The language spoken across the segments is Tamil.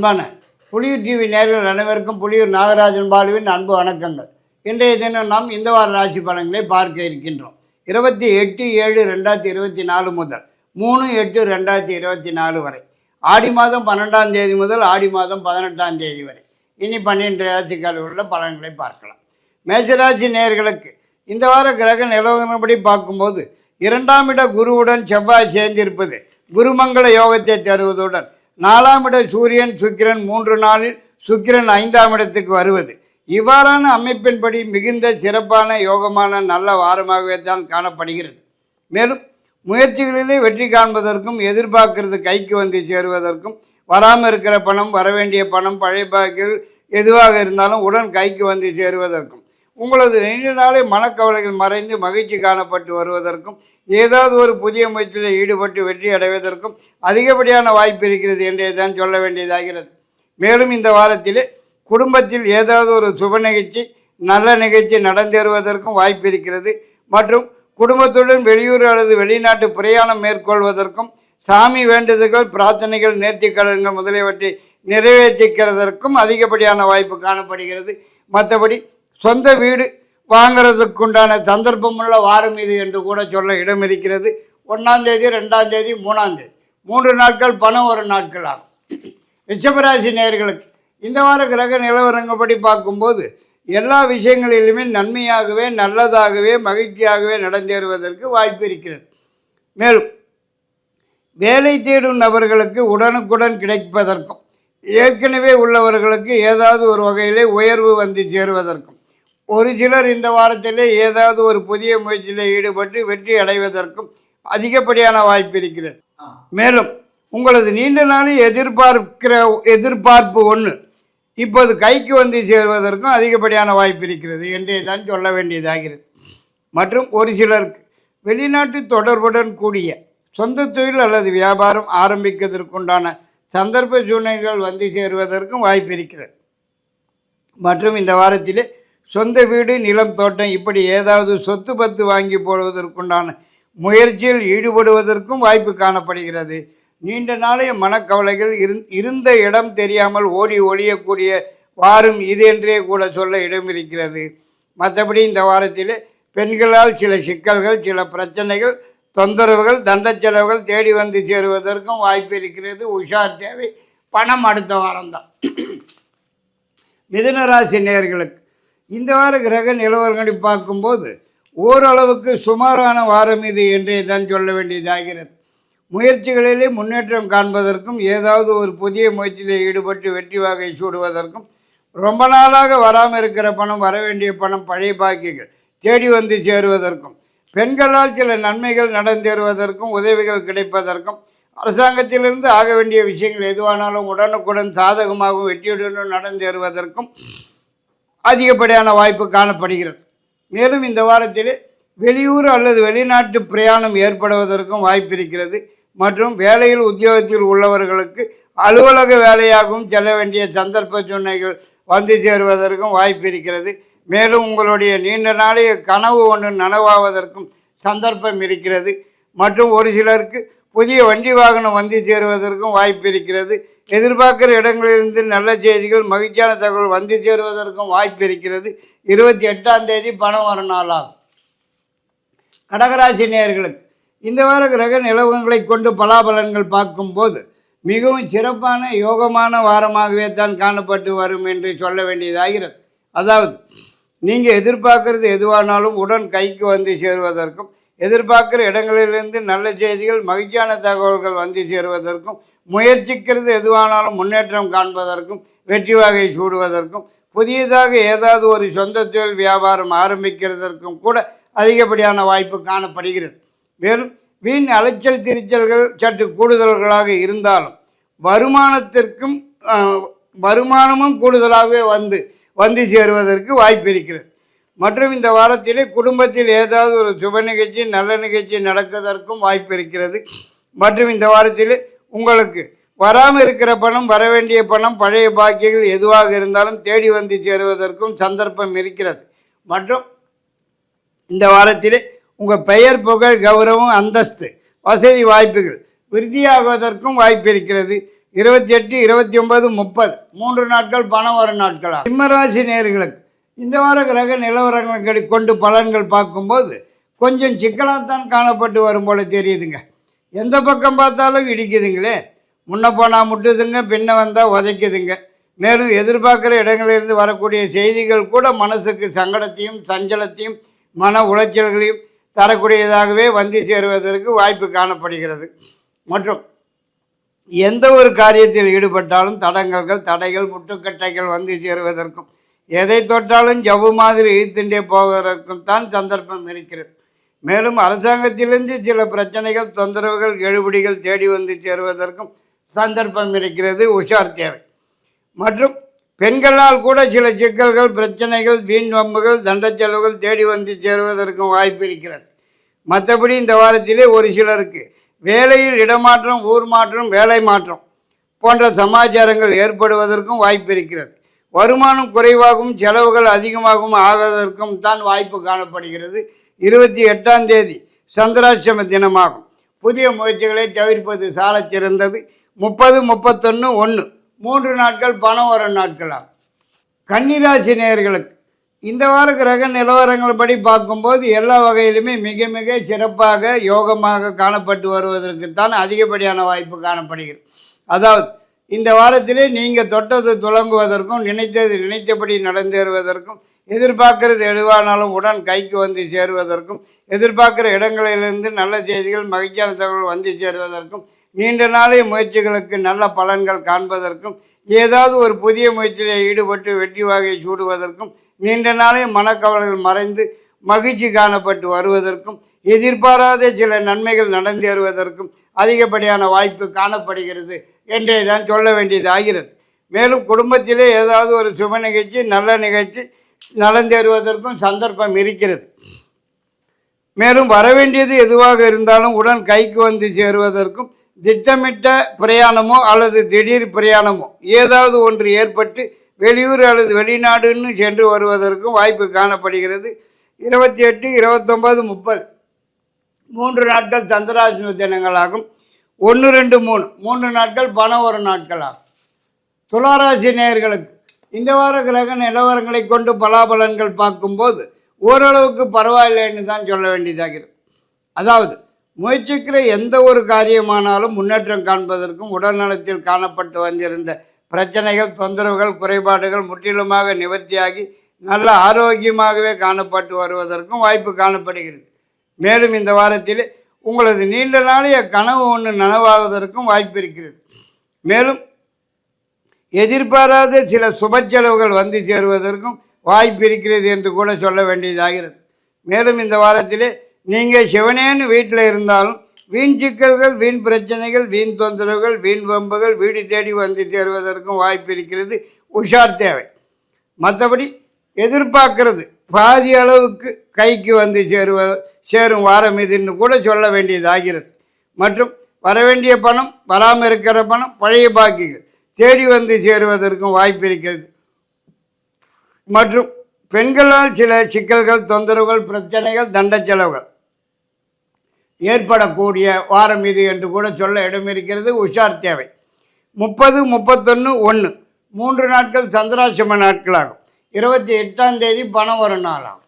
அன்பான புலியூர் டிவி நேர்கள் அனைவருக்கும் புலியூர் நாகராஜன் பாலுவின் அன்பு வணக்கங்கள். இன்றைய தினம் நாம் இந்த வார ராசி பலன்களை பார்க்க இருக்கின்றோம். இருபத்தி எட்டு ஏழு ரெண்டாயிரத்தி இருபத்தி நாலு முதல் மூணு எட்டு ரெண்டாயிரத்தி இருபத்தி நாலு வரை. ஆடி மாதம் பன்னெண்டாம் தேதி முதல் ஆடி மாதம் பதினெட்டாம் தேதி வரை. இனி பன்னிரெண்டு ராசிக்கால உள்ள பலன்களை பார்க்கலாம். மேஷராசி நேர்களுக்கு இந்த வார கிரக நிலவரப்படி பார்க்கும்போது இரண்டாம் இட குருவுடன் செவ்வாய் சேர்ந்திருப்பது குருமங்கள யோகத்தை தருவதுடன் நாலாம் இட சூரியன் சுக்கிரன் மூன்று நாளில் சுக்கிரன் ஐந்தாம் இடத்துக்கு வருவது. இவ்வாறான அமைப்பின்படி மிகுந்த சிறப்பான யோகமான நல்ல வாரமாகவே தான் காணப்படுகிறது. மேலும் முயற்சிகளிலே வெற்றி காண்பதற்கும் எதிர்பார்க்கிறது கைக்கு வந்து சேருவதற்கும் வராமல் இருக்கிற பணம் வரவேண்டிய பணம் பழைய பாக்கில் எதுவாக இருந்தாலும் உடன் கைக்கு வந்து சேருவதற்கும். உங்களது நீண்ட நாளே மனக்கவலைகள் மறைந்து மகிழ்ச்சி காணப்பட்டு வருவதற்கும் ஏதாவது ஒரு புதிய முயற்சியில் ஈடுபட்டு வெற்றி அடைவதற்கும் அதிகப்படியான வாய்ப்பு இருக்கிறது என்றே தான் சொல்ல வேண்டியதாகிறது. மேலும் இந்த வாரத்திலே குடும்பத்தில் ஏதாவது ஒரு சுப நிகழ்ச்சி நல்ல நிகழ்ச்சி நடந்தேறுவதற்கும் வாய்ப்பு இருக்கிறது. மற்றும் குடும்பத்துடன் வெளியூர் அல்லது வெளிநாட்டு பிரயாணம் மேற்கொள்வதற்கும் சாமி வேண்டுதல்கள் பிரார்த்தனைகள் நேர்த்திக்கடன்கள் முதலியவற்றை நிறைவேற்றிக்கிறதற்கும் அதிகப்படியான வாய்ப்பு காணப்படுகிறது. மற்றபடி சொந்த வீடு வாங்கிறதுக்குண்டான சந்தர்ப்பமுள்ள வாரம் இது என்று கூட சொல்ல இடம் இருக்கிறது. ஒன்றாம் தேதி ரெண்டாம் தேதி மூணாம் தேதி. மூன்று நாட்கள் பணம் ஒரு நாட்கள் ஆகும். ரிஷபராசி நேர்களுக்கு இந்த வார கிரக நிலவரங்கப்படி பார்க்கும்போது எல்லா விஷயங்களிலுமே நன்மையாகவே நல்லதாகவே மகிழ்ச்சியாகவே நடந்தேறுவதற்கு வாய்ப்பு இருக்கிறது. மேலும் வேலை தேடும் நபர்களுக்கு உடனுக்குடன் கிடைப்பதற்கும் ஏற்கனவே உள்ளவர்களுக்கு ஏதாவது ஒரு வகையிலே உயர்வு வந்து சேருவதற்கும் ஒரு சிலர் இந்த வாரத்திலே ஏதாவது ஒரு புதிய முயற்சியில் ஈடுபட்டு வெற்றி அடைவதற்கும் அதிகப்படியான வாய்ப்பு இருக்கிறது. மேலும் உங்களது நீண்ட நாளில் எதிர்பார்க்கிற எதிர்பார்ப்பு ஒன்று இப்போது கைக்கு வந்து சேருவதற்கும் அதிகப்படியான வாய்ப்பு இருக்கிறது என்றே தான் சொல்ல வேண்டியதாகிறது. மற்றும் ஒரு சிலருக்கு வெளிநாட்டு தொடர்புடன் கூடிய சொந்த தொழில் அல்லது வியாபாரம் ஆரம்பிக்கிறதற்குண்டான சந்தர்ப்ப சூழ்நிலைகள் வந்து சேருவதற்கும் வாய்ப்பு இருக்கிறது. மற்றும் இந்த வாரத்திலே சொந்த வீடு நிலம் தோட்டம் இப்படி ஏதாவது சொத்து பத்து வாங்கி போடுவதற்குண்டான முயற்சியில் ஈடுபடுவதற்கும் வாய்ப்பு காணப்படுகிறது. நீண்ட நாளைய மனக்கவலைகள் இருந்த இடம் தெரியாமல் ஓடி ஒழியக்கூடிய வாரம் இது என்றே கூட சொல்ல இடம் இருக்கிறது மற்றபடி இந்த வாரத்தில் பெண்களால் சில சிக்கல்கள் சில பிரச்சனைகள் தொந்தரவுகள் தண்ட செலவுகள் தேடி வந்து சேருவதற்கும் வாய்ப்பு இருக்கிறது. உஷார் தேவை. பணம் அடுத்த வாரம்தான். மிதுனராசி நேர்களுக்கு இந்த வார கிரக நிலவரங்களை பார்க்கும்போது ஓரளவுக்கு சுமாரான வாரம் இது என்றே தான் சொல்ல வேண்டியதாகிறது. முயற்சிகளிலே முன்னேற்றம் காண்பதற்கும் ஏதாவது ஒரு புதிய முயற்சியில் ஈடுபட்டு வெற்றி வகை சூடுவதற்கும் ரொம்ப நாளாக வராமல் இருக்கிற பணம் வர வேண்டிய பணம் பழைய பாக்கிகள் தேடி வந்து சேருவதற்கும் பெண்களால் சில நன்மைகள் நடந்தேறுவதற்கும் உதவிகள் கிடைப்பதற்கும் அரசாங்கத்திலிருந்து ஆக வேண்டிய விஷயங்கள் எதுவானாலும் உடனுக்குடன் சாதகமாகவும் வெற்றியுடனும் நடந்தேறுவதற்கும் அதிகப்படியான வாய்ப்பு காணப்படுகிறது. மேலும் இந்த வாரத்தில் வெளியூர் அல்லது வெளிநாட்டு பிரயாணம் ஏற்படுவதற்கும் வாய்ப்பு இருக்கிறது மற்றும் வேலையில் உத்தியோகத்தில் உள்ளவர்களுக்கு அலுவலக வேலையாகவும் செல்ல வேண்டிய சந்தர்ப்ப சூழ்நிலைகள் வந்து சேருவதற்கும் வாய்ப்பு இருக்கிறது மேலும் உங்களுடைய நீண்ட நாளைய கனவு ஒன்று நனவாவதற்கும் சந்தர்ப்பம் இருக்கிறது. மற்றும் ஒரு சிலருக்கு புதிய வண்டி வாகனம் வந்து சேருவதற்கும் வாய்ப்பு இருக்கிறது எதிர்பார்க்கிற இடங்களிலிருந்து நல்ல செய்திகள் மகிழ்ச்சியான தகவல் வந்து சேருவதற்கும் வாய்ப்பு இருக்கிறது. இருபத்தி எட்டாம் தேதி பணம் வர நாளாகும். கடகராசி நேயர்களுக்கு இந்த வார கிரக நிலவரங்களை கொண்டு பலாபலன்கள் பார்க்கும்போது மிகவும் சிறப்பான யோகமான வாரமாகவே தான் காணப்பட்டு வரும் என்று சொல்ல வேண்டியதாகிறது. அதாவது நீங்கள் எதிர்பார்க்கறது எதுவானாலும் உடன் கைக்கு வந்து சேருவதற்கும் எதிர்பார்க்கிற இடங்களிலிருந்து நல்ல செய்திகள் மகிழ்ச்சியான தகவல்கள் வந்து சேருவதற்கும் முயற்சிக்கிறது எதுவானாலும் முன்னேற்றம் காண்பதற்கும் வெற்றி வகை சூடுவதற்கும் புதியதாக ஏதாவது ஒரு சொந்த தொழில் வியாபாரம் ஆரம்பிக்கிறதற்கும் கூட அதிகப்படியான வாய்ப்பு காணப்படுகிறது. மேலும் வீண் அலைச்சல் திரிச்சல்கள் சற்று கூடுதல்களாக இருந்தாலும் வருமானத்திற்கும் வருமானமும் கூடுதலாகவே வந்து வந்து சேருவதற்கு வாய்ப்பு இருக்கிறது. மற்றும் இந்த வாரத்திலே குடும்பத்தில் ஏதாவது ஒரு சுப நிகழ்ச்சி நல்ல நிகழ்ச்சி நடப்பதற்கும் வாய்ப்பு இருக்கிறது. மற்றும் இந்த வாரத்திலே உங்களுக்கு வராமல் இருக்கிற பணம் வர வேண்டிய பணம் பழைய பாக்கியங்கள் எதுவாக இருந்தாலும் தேடி வந்து சேருவதற்கும் சந்தர்ப்பம் இருக்கிறது. மற்றும் இந்த வாரத்திலே உங்கள் பெயர் புகழ் கௌரவம் அந்தஸ்து வசதி வாய்ப்புகள் விருத்தியாகுவதற்கும் வாய்ப்பு இருக்கிறது. இருபத்தி எட்டு இருபத்தி ஒன்பது முப்பது மூன்று நாட்கள் பணம் வரும் நாட்களாக சிம்மராசி நேர்களுக்கு இந்த வார கிரக நிலவரங்களை கொண்டு பலன்கள் பார்க்கும்போது கொஞ்சம் சிக்கலாகத்தான் காணப்பட்டு வரும் போல தெரியுதுங்க. எந்த பக்கம் பார்த்தாலும் இடிக்குதுங்களே. முன்ன போனால் முட்டுதுங்க பின்ன வந்தால் உதைக்குதுங்க. மேலும் எதிர்பார்க்குற இடங்களிலிருந்து வரக்கூடிய செய்திகள் கூட மனசுக்கு சங்கடத்தையும் சஞ்சலத்தையும் மன உளைச்சல்களையும் தரக்கூடியதாகவே வந்து சேருவதற்கு வாய்ப்பு காணப்படுகிறது. மற்றும் எந்த ஒரு காரியத்தில் ஈடுபட்டாலும் தடங்கல்கள் தடைகள் முட்டுக்கட்டைகள் வந்து சேருவதற்கும் எதை தொட்டாலும் ஜவ்வு மாதிரி இழுத்துண்டே போவதற்கும் தான் சந்தர்ப்பம் இருக்கிறது. மேலும் அரசாங்கத்திலிருந்து சில பிரச்சனைகள் தொந்தரவுகள் கெடுபடிகள் தேடி வந்து சேருவதற்கும் சந்தர்ப்பம் இருக்கிறது. உஷார் தேவை. மற்றும் பெண்களால் கூட சில சிக்கல்கள் பிரச்சனைகள் வீண் வம்புகள் தண்ட செலவுகள் தேடி வந்து சேருவதற்கும் வாய்ப்பு இருக்கிறது. மற்றபடி இந்த வாரத்திலே ஒரு சிலருக்கு வேலையில் இடமாற்றம் ஊர் மாற்றம் வேலை மாற்றம் போன்ற சமாச்சாரங்கள் ஏற்படுவதற்கும் வாய்ப்பு இருக்கிறது. வருமானம் குறைவாகவும் செலவுகள் அதிகமாகவும் ஆவதற்கும் தான் வாய்ப்பு காணப்படுகிறது. இருபத்தி எட்டாம் தேதி சந்திராட்சம தினமாகும். புதிய முயற்சிகளை தவிர்ப்பது சாலச் சிறந்தது. முப்பது முப்பத்தொன்று ஒன்று மூன்று நாட்கள் பணம் வர நாட்களாகும் கன்னிராசி நேயர்களுக்கு இந்த வார கிரக நிலவரங்கள் படி பார்க்கும்போது எல்லா வகையிலுமே மிக மிக சிறப்பாக யோகமாக காணப்பட்டு வருவதற்குத்தான் அதிகப்படியான வாய்ப்பு காணப்படுகிறது. அதாவது இந்த வாரத்திலே நீங்கள் தொட்டது துலங்குவதற்கும் நினைத்தது நினைத்தபடி நடந்தேறுவதற்கும் எதிர்பார்க்கறது எதுவானாலும் உடன் கைக்கு வந்து சேருவதற்கும் எதிர்பார்க்குற இடங்களிலிருந்து நல்ல செய்திகள் மகிழ்ச்சியான தகவல் வந்து சேருவதற்கும் நீண்ட நாளைய முயற்சிகளுக்கு நல்ல பலன்கள் காண்பதற்கும் ஏதாவது ஒரு புதிய முயற்சியில் ஈடுபட்டு வெற்றி வாகை சூடுவதற்கும் நீண்ட நாளைய மனக்கவலைகள் மறைந்து மகிழ்ச்சி காணப்பட்டு வருவதற்கும் எதிர்பாராத சில நன்மைகள் நடந்தேறுவதற்கும் அதிகப்படியான வாய்ப்பு காணப்படுகிறது என்றே தான் சொல்ல வேண்டியதாகிறது. மேலும் குடும்பத்திலே ஏதாவது ஒரு சுப நிகழ்ச்சி நல்ல நிகழ்ச்சி நடந்தேறுவதற்கும் சந்தர்ப்பம் இருக்கிறது. மேலும் வரவேண்டியது எதுவாக இருந்தாலும் உடன் கைக்கு வந்து சேருவதற்கும் திட்டமிட்ட பிரயாணமோ அல்லது திடீர் பிரயாணமோ ஏதாவது ஒன்று ஏற்பட்டு வெளியூர் அல்லது வெளிநாடுன்னு சென்று வருவதற்கும் வாய்ப்பு காணப்படுகிறது. இருபத்தி எட்டு இருபத்தொம்பது முப்பது மூன்று நாட்கள் சந்திராஷ்டம தினங்களாகும். ஒன்று ரெண்டு மூணு மூன்று நாட்கள் பணம் ஒரு நாட்களாகும். துளாராசி நேயர்களுக்கு இந்த வார கிரக நிலவரங்களை கொண்டு பலாபலன்கள் பார்க்கும்போது ஓரளவுக்கு பரவாயில்லைன்னு தான் சொல்ல வேண்டியதாகிறது. அதாவது முயற்சிக்கிற எந்த ஒரு காரியமானாலும் முன்னேற்றம் காண்பதற்கும் உடல்நலத்தில் காணப்பட்டு வந்திருந்த பிரச்சனைகள் தொந்தரவுகள் குறைபாடுகள் முற்றிலுமாக நிவர்த்தியாகி நல்ல ஆரோக்கியமாகவே காணப்பட்டு வருவதற்கும் வாய்ப்பு காணப்படுகிறது. மேலும் இந்த வாரத்தில் உங்களது நீண்ட நாளைய கனவு ஒன்று நனவாகுவதற்கும் வாய்ப்பு இருக்கிறது. மேலும் எதிர்பாராத சில சுப செலவுகள் வந்து சேருவதற்கும் வாய்ப்பு இருக்கிறது என்று கூட சொல்ல வேண்டியதாகிறது. மேலும் இந்த வாரத்திலே நீங்கள் சிவனேன்னு வீட்டில் இருந்தாலும் வீண் சிக்கல்கள் வீண் பிரச்சனைகள் வீண் தொந்தரவுகள் வீண் வம்புகள் வீடு தேடி வந்து சேருவதற்கும் வாய்ப்பு இருக்கிறது. உஷார் தேவை. மற்றபடி எதிர்பார்க்கறது பாதி அளவுக்கு கைக்கு வந்து சேருவ சேரும் வாரம் இதுன்னு கூட சொல்ல வேண்டியதாகிறது. மற்றும் வரவேண்டிய பணம் வராமல் இருக்கிற பணம் பழைய பாக்கிகள். தேடி வந்து சேருவதற்கும் வாய்ப்பு இருக்கிறது. மற்றும் பெண்களால் சில சிக்கல்கள் தொந்தரவுகள் பிரச்சனைகள் தண்ட செலவுகள் ஏற்படக்கூடிய வாரம் இது என்று கூட சொல்ல இடம் இருக்கிறது. உஷார் தேவை. முப்பது முப்பத்தொன்று ஒன்று மூன்று நாட்கள் சந்திராசிரம நாட்களாகும். இருபத்தி எட்டாம் தேதி பணம் வரும் நாளாகும்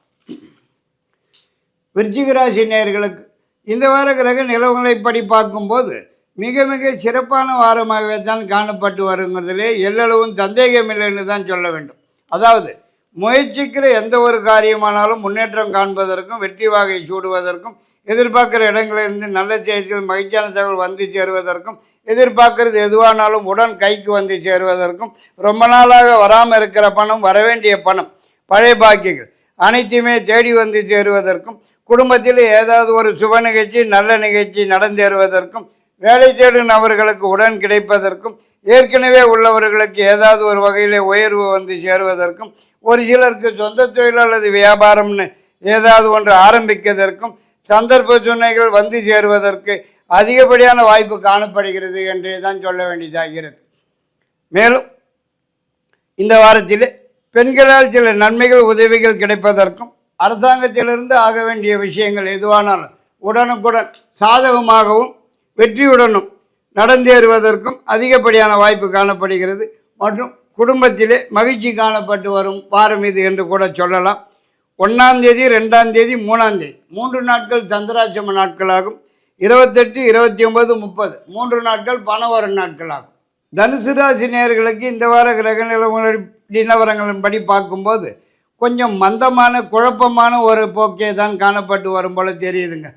விருச்சிகராசி நேர்களுக்கு நேயர்களுக்கு இந்த வார கிரக நிலவுகளை படி பார்க்கும்போது மிக மிக சிறப்பான வாரமாகவே தான் காணப்பட்டு வருங்கிறதுலே எல்லளவும் சந்தேகமில்லைன்னு தான் சொல்ல வேண்டும். அதாவது முயற்சிக்கிற எந்த ஒரு காரியமானாலும் முன்னேற்றம் காண்பதற்கும் வெற்றி வாகை சூடுவதற்கும் எதிர்பார்க்குற இடங்களிலிருந்து நல்ல செய்திகள் மகிழ்ச்சியான தகவல் வந்து சேருவதற்கும் எதிர்பார்க்கறது எதுவானாலும் உடன் கைக்கு வந்து சேருவதற்கும் ரொம்ப நாளாக வராமல் இருக்கிற பணம் வரவேண்டிய பணம் பழைய பாக்கியங்கள் அனைத்தையுமே தேடி வந்து சேருவதற்கும் குடும்பத்தில் ஏதாவது ஒரு சுப நிகழ்ச்சி நல்ல நிகழ்ச்சி நடந்தேறுவதற்கும் வேலை தேடும் நபர்களுக்கு உடன் கிடைப்பதற்கும் ஏற்கனவே உள்ளவர்களுக்கு ஏதாவது ஒரு வகையிலே உயர்வு வந்து சேருவதற்கும் ஒரு சிலருக்கு சொந்த தொழில் அல்லது வியாபாரம்னு ஏதாவது ஒன்று ஆரம்பிக்கிறதற்கும் சந்தர்ப்ப சுன்னைகள் வந்து சேருவதற்கு அதிகப்படியான வாய்ப்பு காணப்படுகிறது என்றே தான் சொல்ல வேண்டியதாகிறது. மேலும் இந்த வாரத்தில் பெண்களால் சில நன்மைகள் உதவிகள் கிடைப்பதற்கும் அரசாங்கத்திலிருந்து ஆக வேண்டிய விஷயங்கள் எதுவானாலும் உடனுக்குடன் சாதகமாகவும் வெற்றியுடனும் நடந்தேறுவதற்கும் அதிகப்படியான வாய்ப்பு காணப்படுகிறது. மற்றும் குடும்பத்திலே மகிழ்ச்சி காணப்பட்டு வரும் வாரம் இது என்று கூட சொல்லலாம். ஒன்றாம் தேதி ரெண்டாம் தேதி மூணாம் தேதி. மூன்று நாட்கள் சந்திராட்சம நாட்களாகும். இருபத்தெட்டு இருபத்தி ஒன்பது முப்பது. மூன்று நாட்கள் பணவர நாட்களாகும். தனுசு ராசி நேர்களுக்கு இந்த வார கிரக நிலவர நிலவரங்களின்படி பார்க்கும்போது கொஞ்சம் மந்தமான குழப்பமான ஒரு போக்கே தான் காணப்பட்டு வரும் போல தெரியுதுங்க.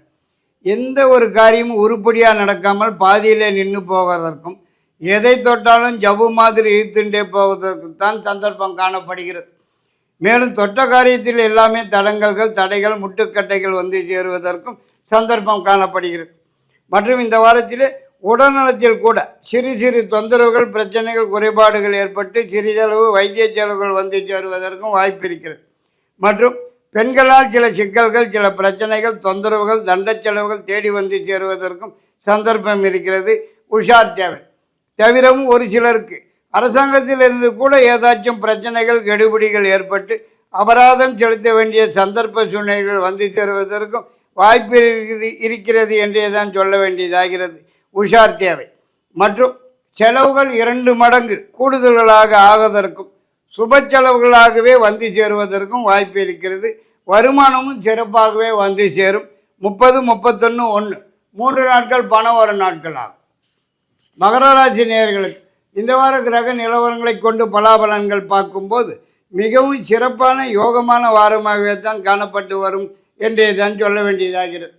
எந்த ஒரு காரியமும் உருப்படியாக நடக்காமல் பாதியிலே நின்று போவதற்கும் எதை தொட்டாலும் ஜவ்வு மாதிரி இழுத்துண்டே போவதற்கு தான் சந்தர்ப்பம் காணப்படுகிறது. மேலும் தொட்ட காரியத்தில் எல்லாமே தடங்கல்கள் தடைகள் முட்டுக்கட்டைகள் வந்து சேருவதற்கும் சந்தர்ப்பம் காணப்படுகிறது. மற்றும் இந்த வாரத்தில் உடல்நலத்தில் கூட சிறு சிறு தொந்தரவுகள் பிரச்சனைகள் குறைபாடுகள் ஏற்பட்டு சிறிதளவு வைத்திய செலவுகள் வந்து சேருவதற்கும் வாய்ப்பு இருக்கிறது. மற்றும் பெண்களால் சில சிக்கல்கள் சில பிரச்சனைகள் தொந்தரவுகள் தண்ட செலவுகள் தேடி வந்து சேருவதற்கும் சந்தர்ப்பம் இருக்கிறது. உஷார் தேவை. தவிரவும் ஒரு சிலருக்கு அரசாங்கத்திலிருந்து கூட ஏதாச்சும் பிரச்சனைகள் கெடுபிடிகள் ஏற்பட்டு அபராதம் செலுத்த வேண்டிய சந்தர்ப்ப சூழ்நிலைகள் வந்து சேருவதற்கும் வாய்ப்பு இருக்குது இருக்கிறது என்றே தான் சொல்ல வேண்டியதாகிறது. உஷார் தேவை. மற்றும் செலவுகள் இரண்டு மடங்கு கூடுதல்களாக ஆவதற்கும் சுப செலவுகளாகவே வந்து சேருவதற்கும் வாய்ப்பு இருக்கிறது. வருமானமும் சிறப்பாகவே வந்து சேரும். முப்பது முப்பத்தொன்று ஒன்று மூன்று நாட்கள் பணம் வரும் நாட்கள் ஆகும் மகர ராசி இந்த வார கிரக நிலவரங்களை கொண்டு பலாபலன்கள் பார்க்கும்போது மிகவும் சிறப்பான யோகமான வாரமாகவே தான் காணப்பட்டு வரும் என்றே தான் சொல்ல வேண்டியதாகிறது.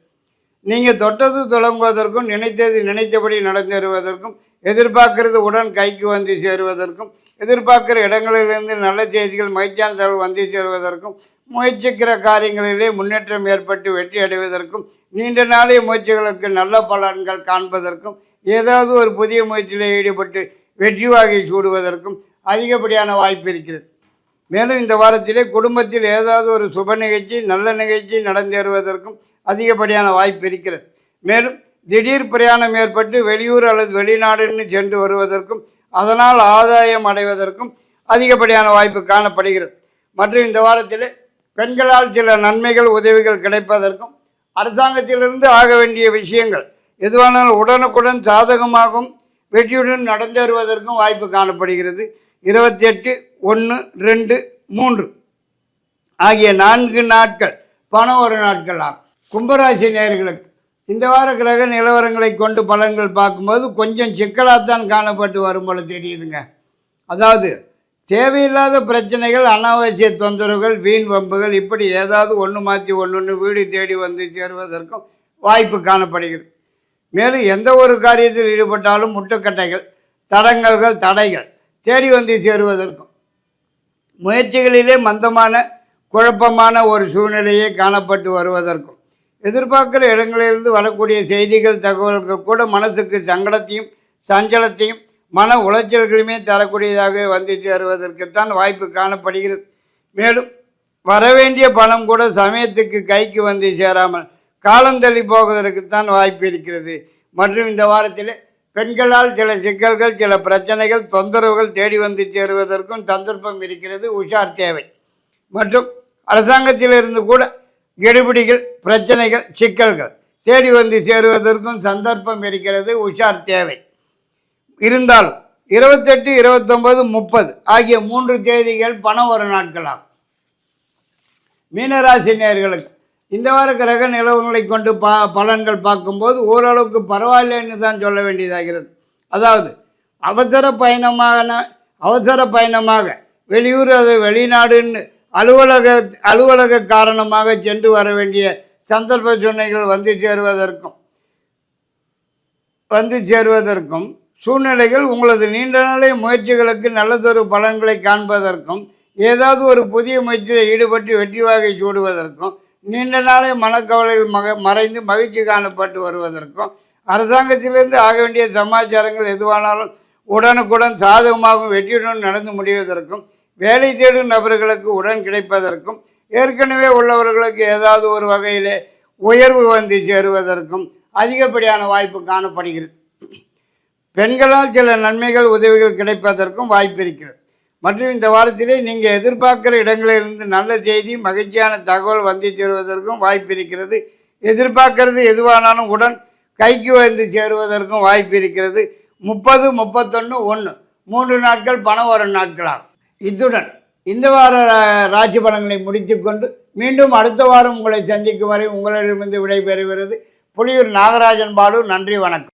நீங்கள் தொட்டது தொடங்குவதற்கும் நினைத்தது நினைத்தபடி நடந்தேறுவதற்கும் எதிர்பார்க்கிறது உடன் கைக்கு வந்து சேருவதற்கும் எதிர்பார்க்கிற இடங்களிலிருந்து நல்ல செய்திகள் மகிழ்ச்சியான தகவல் வந்து சேருவதற்கும் முயற்சிக்கிற காரியங்களிலே முன்னேற்றம் ஏற்பட்டு வெற்றி அடைவதற்கும் நீண்ட நாளைய முயற்சிகளுக்கு நல்ல பலன்கள் காண்பதற்கும் ஏதாவது ஒரு புதிய முயற்சியில் ஈடுபட்டு வெற்றி வாகை சூடுவதற்கும் அதிகப்படியான வாய்ப்பு இருக்கிறது. மேலும் இந்த வாரத்திலே குடும்பத்தில் ஏதாவது ஒரு சுப நிகழ்ச்சி நல்ல நிகழ்ச்சி நடந்தேறுவதற்கும் அதிகப்படியான வாய்ப்பு இருக்கிறது. மேலும் திடீர் பிரயாணம் ஏற்பட்டு வெளியூர் அல்லது வெளிநாடுன்னு சென்று வருவதற்கும் அதனால் ஆதாயம் அடைவதற்கும் அதிகப்படியான வாய்ப்பு காணப்படுகிறது. மற்றும் இந்த வாரத்திலே பெண்களால் சில நன்மைகள் உதவிகள் கிடைப்பதற்கும் அரசாங்கத்திலிருந்து ஆக வேண்டிய விஷயங்கள் எதுவானாலும் உடனுக்குடன் சாதகமாகவும் வெற்றியுடன் நடந்தேறுவதற்கும் வாய்ப்பு காணப்படுகிறது. இருபத்தி எட்டு ஒன்று ரெண்டு மூன்று ஆகிய நான்கு நாட்கள் பணம் ஒரு நாட்கள் ஆகும். கும்பராசி நேயர்களுக்கு இந்த வார கிரக நிலவரங்களை கொண்டு பலன்கள் பார்க்கும்போது கொஞ்சம் சிக்கலாகத்தான் காணப்பட்டு வரும் போல தெரியுதுங்க. அதாவது தேவையில்லாத பிரச்சனைகள் அனாவசிய தொந்தரவுகள் வீண் வம்புகள் இப்படி ஏதாவது ஒன்று மாற்றி ஒன்று ஒன்று வீடு தேடி வந்து சேருவதற்கும் வாய்ப்பு காணப்படுகிறது. மேலும் எந்த ஒரு காரியத்தில் ஈடுபட்டாலும் முட்டுக்கட்டைகள் தடங்கல்கள் தடைகள் தேடி வந்து சேருவதற்கும் முயற்சிகளிலே மந்தமான குழப்பமான ஒரு சூழ்நிலையே காணப்பட்டு வருவதற்கும் எதிர்பார்க்கிற இடங்களிலிருந்து வரக்கூடிய செய்திகள் தகவல்கள் கூட மனசுக்கு சங்கடத்தையும் சஞ்சலத்தையும் மன உளைச்சல்களுமே தரக்கூடியதாக வந்து சேருவதற்குத்தான் வாய்ப்பு காணப்படுகிறது. மேலும் வரவேண்டிய பணம் கூட சமயத்துக்கு கைக்கு வந்து சேராமல் காலந்தள்ளி போவதற்குத்தான் வாய்ப்பு இருக்கிறது. மற்றும் இந்த வாரத்தில் பெண்களால் சில சிக்கல்கள் சில பிரச்சனைகள் தொந்தரவுகள் தேடி வந்து சேருவதற்கும் சந்தர்ப்பம் இருக்கிறது. உஷார் தேவை. மற்றும் அரசாங்கத்திலிருந்து கூட கெடுபிடிகள் பிரச்சனைகள் சிக்கல்கள் தேடி வந்து சேருவதற்கும் சந்தர்ப்பம் இருக்கிறது. உஷார் தேவை. இருந்தால் இருபத்தெட்டு இருபத்தொன்பது முப்பது ஆகிய மூன்று தேதிகள் பணம் வரும் நாட்களாகும் மீனராசி நேர்களுக்கு இந்த வார கிரக நிலவுகளை கொண்டு பா பலன்கள் பார்க்கும்போது ஓரளவுக்கு பரவாயில்லைன்னு தான் சொல்ல வேண்டியதாகிறது. அதாவது அவசர பயணமாக அவசர பயணமாக வெளியூர் அது வெளிநாடுன்னு அலுவலக அலுவலக காரணமாக சென்று வர வேண்டிய சந்தர்ப்ப சூழ்நிலைகள் வந்து சேருவதற்கும் வந்து சேருவதற்கும் சூழ்நிலைகள் உங்களது நீண்ட நாளைய முயற்சிகளுக்கு நல்லதொரு பலன்களை காண்பதற்கும் ஏதாவது ஒரு புதிய முயற்சியில் ஈடுபட்டு வெற்றி வாகை சூடுவதற்கும் நீண்ட நாளே மனக்கவலைகள் மக மறைந்து மகிழ்ச்சி காணப்பட்டு வருவதற்கும் அரசாங்கத்திலிருந்து ஆக வேண்டிய சமாச்சாரங்கள் எதுவானாலும் உடனுக்குடன் சாதகமாகவும் வெற்றியுடன் நடந்து முடிவதற்கும் வேலை தேடும் நபர்களுக்கு உடன் கிடைப்பதற்கும் ஏற்கனவே உள்ளவர்களுக்கு ஏதாவது ஒரு வகையிலே உயர்வு வந்து சேருவதற்கும் அதிகப்படியான வாய்ப்பு காணப்படுகிறது. பெண்களால் சில நன்மைகள் உதவிகள் கிடைப்பதற்கும் வாய்ப்பு இருக்கிறது. மற்றும் இந்த வாரத்திலே நீங்கள் எதிர்பார்க்குற இடங்களிலிருந்து நல்ல செய்தி மகிழ்ச்சியான தகவல் வந்து சேருவதற்கும் வாய்ப்பு இருக்கிறது. எதிர்பார்க்கறது எதுவானாலும் உடன் கைக்கு வந்து சேருவதற்கும் வாய்ப்பு இருக்கிறது. முப்பது முப்பத்தொன்று ஒன்று மூன்று நாட்கள் பணம் வரும் நாட்களாகும். இத்துடன் இந்த வார ராசி பலன்களை முடித்துக்கொண்டு மீண்டும் அடுத்த வாரம் உங்களை சந்திக்கும் வரை உங்களிடமிருந்து விடைபெறுகிறது. புலியூர் நாகராஜன் பாலு நன்றி வணக்கம்.